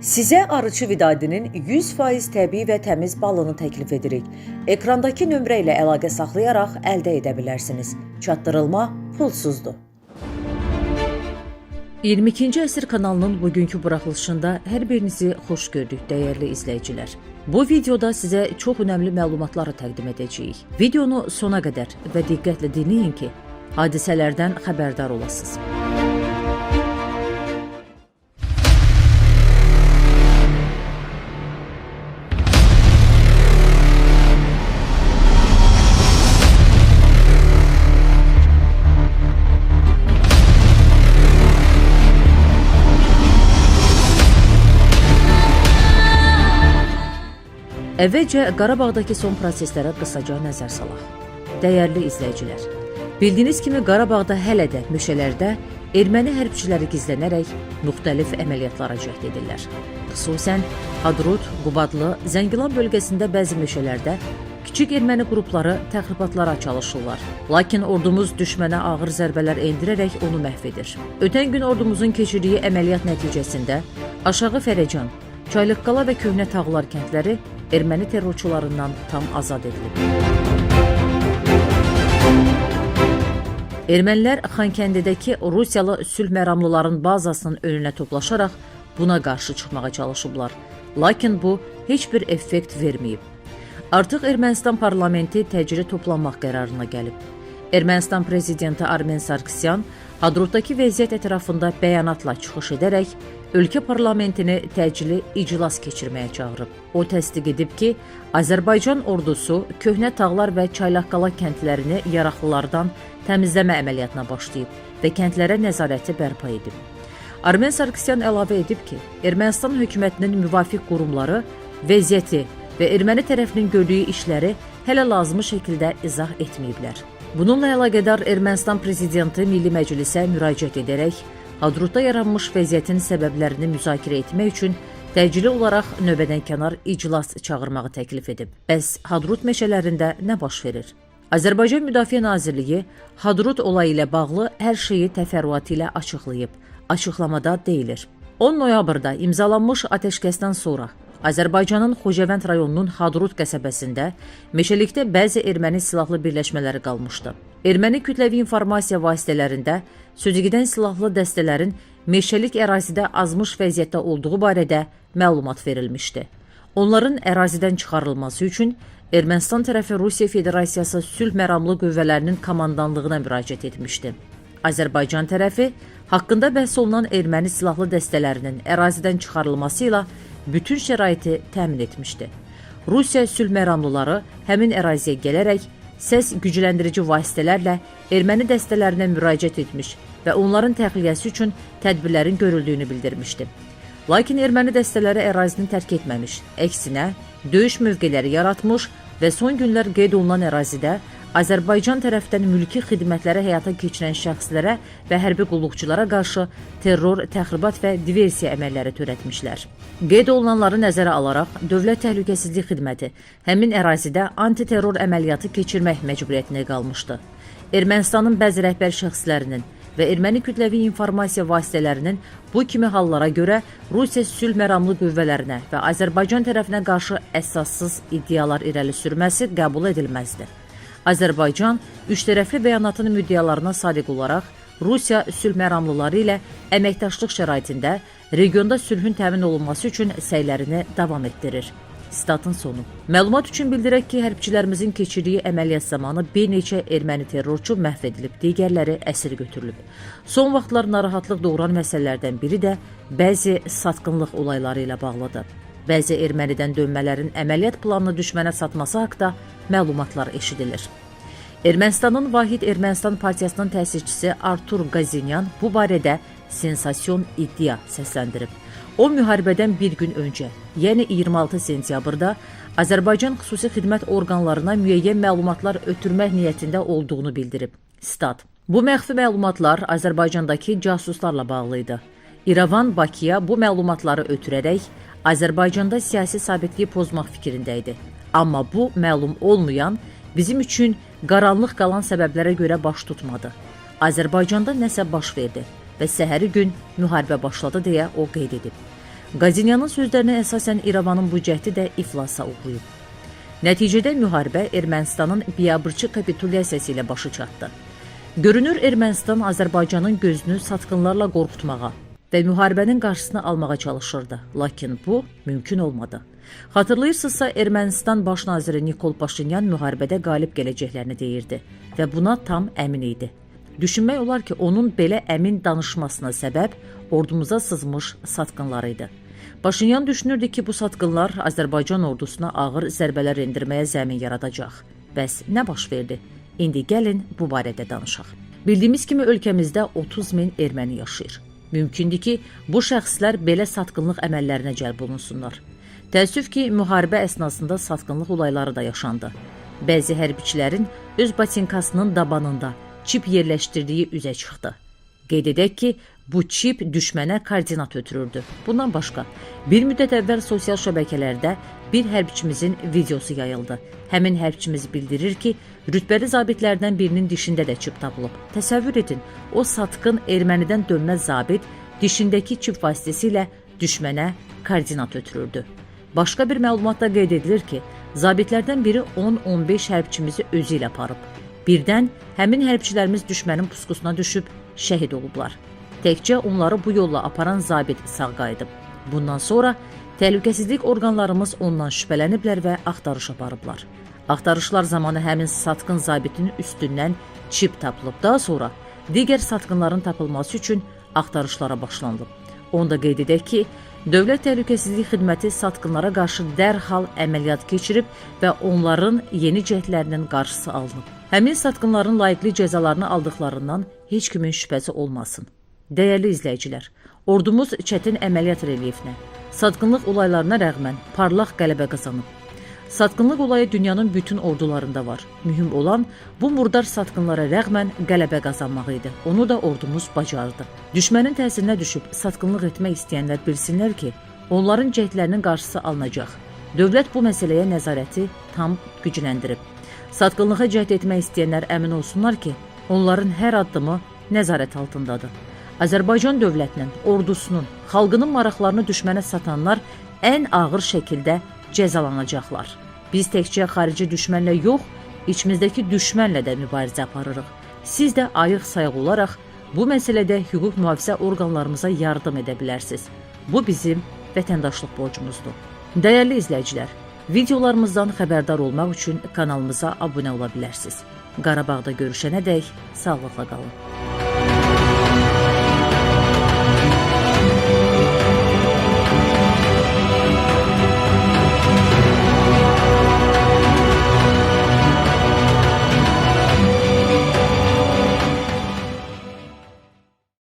Sizə arıçı vidadinin 100% təbii və təmiz balını təklif edirik. Ekrandakı nömrə ilə əlaqə saxlayaraq əldə edə bilərsiniz. Çatdırılma pulsuzdur. 22-ci əsr kanalının bugünkü buraxılışında hər birinizi xoş gördük dəyərli izləyicilər. Bu videoda sizə çox önəmli məlumatları təqdim edəcəyik. Videonu sona qədər və diqqətlə dinləyin ki, hadisələrdən xəbərdar olasınız. Əvvəlcə Qarabağdakı son proseslərə qısaca nəzər salaq. Dəyərli izləyicilər, bildiyiniz kimi Qarabağda hələ də meşələrdə erməni hərbçiləri gizlənərək müxtəlif əməliyyatlara cəhd edirlər. Xüsusən Hadrut, Qubadlı, Zəngilan bölgəsində bəzi meşələrdə kiçik erməni qrupları təxribatlara çalışırlar. Lakin ordumuz düşmənə ağır zərbələr endirərək onu məhv edir. Ötən gün ordumuzun keçirdiyi əməliyyat nəticəsində Aşağı Fərəcan, Çaylıqqala və Köhnə Tağlar kəndləri erməni terrorçularından tam azad edilib. Ermənilər Xankəndidəki Rusiyalı sülh məramlıların bazasının önünə toplaşaraq buna qarşı çıxmağa çalışıblar. Lakin bu heç bir effekt verməyib. Artıq Ermənistan parlamenti təcili toplanmaq qərarına gəlib. Ermənistan prezidenti Armen Sarkisyan Hadrutdakı vəziyyət ətrafında bəyanatla çıxış edərək ölkə parlamentini təcili iclas keçirməyə çağırıb. O təsdiq edib ki, Azərbaycan ordusu köhnə tağlar və çaylaqqala kəndlərini yaraqlılardan təmizləmə əməliyyatına başlayıb və kəndlərə nəzarəti bərpa edib. Armen Sarkisyan əlavə edib ki, Ermənistan hökumətinin müvafiq qurumları vəziyyəti və erməni tərəfinin gördüyü işləri hələ lazımi şəkildə izah etməyiblər. Bununla əlaqədar Ermənistan prezidenti Milli Məclisə müraciət edərək Hadrutda yaranmış vəziyyətin səbəblərini müzakirə etmək üçün təcili olaraq növbədənkənar iclas çağırmağı təklif edib. Bəs Hadrut meşələrində nə baş verir? Azərbaycan Müdafiə Nazirliyi Hadrut olayı ilə bağlı hər şeyi təfərrüatı ilə açıqlayıb. Açıqlamada deyilir: 10 noyabrda imzalanmış atəşkəsdən sonra Azərbaycanın Xocavənd rayonunun Hadrut qəsəbəsində meşəlikdə bəzi erməni silahlı birləşmələri qalmışdı. Erməni kütləvi informasiya vasitələrində sözügedən silahlı dəstələrin meşəlik ərazidə azmış vəziyyətdə olduğu barədə məlumat verilmişdi. Onların ərazidən çıxarılması üçün Ermənistan tərəfi Rusiya Federasiyası sülh məramlı qüvvələrinin komandanlığına müraciət etmişdi. Azərbaycan tərəfi haqqında bəhs olunan erməni silahlı dəstələrinin ərazidən çıxarılması ilə bütün şəraiti təmin etmişdi. Rusiya sülh məramlıları həmin əraziyə gələrək səs gücləndirici vasitələrlə erməni dəstələrinə müraciət etmiş və onların təxliyəsi üçün tədbirlərin görüldüyünü bildirmişdi. Lakin erməni dəstələri ərazini tərk etməmiş, əksinə döyüş mövqeləri yaratmış və son günlər qeyd olunan ərazidə Azərbaycan tərəfdən mülki xidmətləri həyata keçirən şəxslərə və hərbi qulluqçulara qarşı terror, təxribat və diversiya əməlləri törətmişlər. Qeyd olunanları nəzərə alaraq Dövlət Təhlükəsizlik Xidməti həmin ərazidə antiterror əməliyyatı keçirmək məcburiyyətində qalmışdı. Ermənistanın bəzi rəhbər şəxslərinin və erməni kütləvi informasiya vasitələrinin bu kimi hallara görə Rusiya sülh məramlı qüvvələrinə və Azərbaycan tərəfinə qarşı əsassız iddialar irəli sürməsi qəbul edilməzdir. Azərbaycan üçtərəfli bəyanatın müddəalarına sadiq olaraq Rusiya sülh məramlıları ilə əməkdaşlıq şəraitində regionda sülhün təmin olunması üçün səylərini davam etdirir. Statın sonu. Məlumat üçün bildirək ki, hərbçilərimizin keçirdiyi əməliyyat zamanı bir neçə erməni terrorçu məhv edilib, digərləri əsir götürülüb. Son vaxtlar narahatlıq doğuran məsələlərdən biri də bəzi satqınlıq olayları ilə bağlıdır. Bəzi ermənidən dönmələrin əməliyyat planını düşmənə satması haqqında məlumatlar eşidilir. Ermənistanın Vahid Ermənistan Partiyasının təsisçisi Artur Qazinyan bu barədə sensasyon iddia səsləndirib. O müharibədən bir gün öncə, yəni 26 sentyabrda Azərbaycan xüsusi xidmət orqanlarına müəyyən məlumatlar ötürmək niyyətində olduğunu bildirib. Stat: Bu məxfi məlumatlar Azərbaycandakı casuslarla bağlı idi. İrəvan Bakıya bu məlumatları ötürərək Azərbaycanda siyasi sabitliyi pozmaq fikrində idi. Amma bu məlum olmayan, bizim üçün qaranlıq qalan səbəblərə görə baş tutmadı. Azərbaycanda nəsə baş verdi və səhəri gün müharibə başladı deyə o qeyd edib. Qazinyanın sözlərinə əsasən İrəvanın bu cəhdi də iflasa uğrayıb. Nəticədə müharibə Ermənistanın biabırçı kapitulyasiyası ilə başa çatdı. Görünür Ermənistan Azərbaycanın gözünü satqınlarla qorxutmağa və müharibənin qarşısını almağa çalışırdı. Lakin bu mümkün olmadı. Xatırlayırsınızsa Ermənistan baş naziri Nikol Paşinyan müharibədə qalib gələcəklərini deyirdi və buna tam əmin idi. Düşünmək olar ki, onun belə əmin danışmasına səbəb ordumuza sızmış satqınlar idi. Paşinyan düşünürdü ki, bu satqınlar Azərbaycan ordusuna ağır zərbələr endirməyə zəmin yaradacaq. Bəs nə baş verdi? İndi gəlin bu barədə danışaq. Bildiyimiz kimi ölkəmizdə 30 min erməni yaşayır. Mümkündür ki, bu şəxslər belə satqınlıq əməllərinə cəlb olunsunlar. Təəssüf ki, müharibə əsnasında satqınlıq olayları da yaşandı. Bəzi hərbiçilərin öz batinkasının dabanında çip yerləşdirdiyi üzə çıxdı. Qeyd edək ki, bu çip düşmənə koordinat ötürürdü. Bundan başqa, bir müddət əvvəl sosial şəbəkələrdə bir hərbiçimizin videosu yayıldı. Həmin hərbiçimiz bildirir ki, rütbəli zabitlərdən birinin dişində də çip tapılıb. Təsəvvür edin, o satqın ermənidən dönmə zabit dişindəki çip vasitəsilə düşmənə koordinat ötürürdü. Başqa bir məlumatda qeyd edilir ki, zabitlərdən biri 10-15 hərbiçimizi özü ilə aparıb. Birdən həmin hərbçilərimiz düşmənin puskusuna düşüb şəhid olublar. Təkcə onları bu yolla aparan zabit sağ qayıdıb. Bundan sonra təhlükəsizlik orqanlarımız ondan şübhələniblər və axtarış aparıblar. Axtarışlar zamanı həmin satqın zabitin üstündən çip tapılıb. Daha sonra digər satqınların tapılması üçün axtarışlara başlanılıb. Onda qeyd edək ki, Dövlət Təhlükəsizlik Xidməti satqınlara qarşı dərhal əməliyyat keçirib və onların yeni cəhdlərinin qarşısı alınıb. Həmin satqınların layiqli cəzalarını aldıqlarından heç kimin şübhəsi olmasın. Dəyərli izləyicilər, ordumuz çətin əməliyyat relyefinə, satqınlıq olaylarına rəğmən parlaq qələbə qazanıb. Satqınlıq olayı dünyanın bütün ordularında var. Mühüm olan bu murdar satqınlara rəğmən qələbə qazanmaq idi. Onu da ordumuz bacardı. Düşmənin təsirinə düşüb satqınlıq etmək istəyənlər bilsinlər ki, onların cəhdlərinin qarşısı alınacaq. Dövlət bu məsələyə nəzarəti tam gücləndirib. Satqınlığa cəhd etmək istəyənlər əmin olsunlar ki, onların hər addımı nəzarət altındadır. Azərbaycan dövlətinin, ordusunun, xalqının maraqlarını düşmənə satanlar ən ağır şəkildə cəzalanacaqlar. Biz təkcə xarici düşmənlə yox, içimizdəki düşmənlə də mübarizə aparırıq. Siz də ayıq sayıq olaraq bu məsələdə hüquq mühafizə orqanlarımıza yardım edə bilərsiniz. Bu bizim vətəndaşlıq borcumuzdur. Dəyərli izləyicilər, videolarımızdan xəbərdar olmaq üçün kanalımıza abunə ola bilərsiniz. Qarabağda görüşənədək sağlıqla qalın.